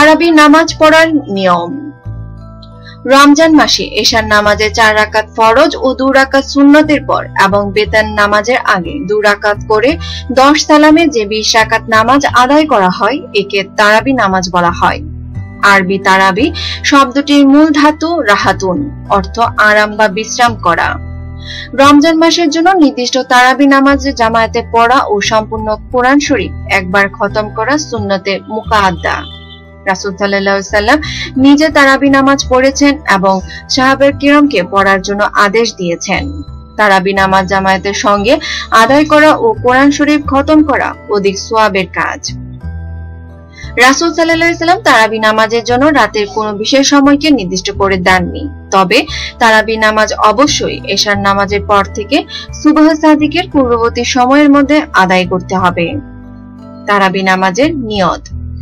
তারাবি নামাজ পড়ার নিয়ম। রমজান মাসে এশার নামাজে চার রাকাত ফরজ ও দু রাকাত সুন্নতের পর এবং বেতন নামাজের আগে দু রাকাত করে দশ সালামে যে বিশ রাকাত নামাজ আদায় করা হয়, একে তারাবি নামাজ বলা হয়। আরবি তারাবি শব্দটির মূল ধাতু রাহাতুন, অর্থ আরাম বা বিশ্রাম করা। রমজান মাসের জন্য নির্দিষ্ট তারাবি নামাজে জামায়াতে পড়া ও সম্পূর্ণ কোরআন শরীফ একবার খতম করা সুন্নতে মুকাদ্দা। রাসুল সাল্লাম নিজে তারাবি নামাজ পড়েছেন এবং সাহাবের কিরমকে পড়ার জন্য আদেশ দিয়েছেন। তারাবি নামাজ জামায়াতের সঙ্গে আদায় করা ও কোরআন শরীফ খতম করা অধিক সোয়াবের কাজ। রাসুল সাল্লাম তারাবি নামাজের জন্য রাতের কোনো বিশেষ সময়কে নির্দিষ্ট করে দেননি। তবে তারাবি নামাজ অবশ্যই এশার নামাজের পর থেকে সুবাহ সাদিকের পূর্ববর্তী সময়ের মধ্যে আদায় করতে হবে। তারাবি নামাজের নিয়ত।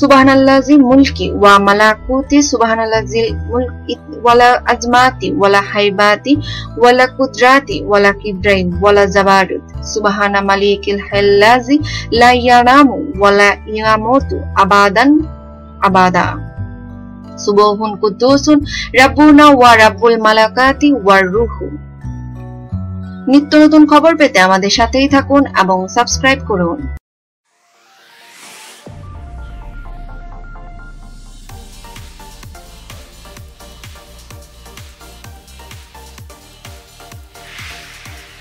সুবহানাল্লাজি মুলকি ওয়া মালাকুতি ওয়ালা আজমাতি ওয়ালা হাইবাতি ওয়ালা কুদরাতি ওয়ালা ওয়ালা জাবারুত। সুবহানা মালিকিল হাল্লাজি লা ইয়ানামু ওয়ালা ইয়ামুতু আবাদান আবাদা। সুবহুন কুদ্দুসুন রাব্বুনা ওয়া রাব্বুল মালাকাতি ওয়ার রুহু। নিত্য নতুন খবর পেতে আমাদের সাথেই থাকুন এবং সাবস্ক্রাইব করুন।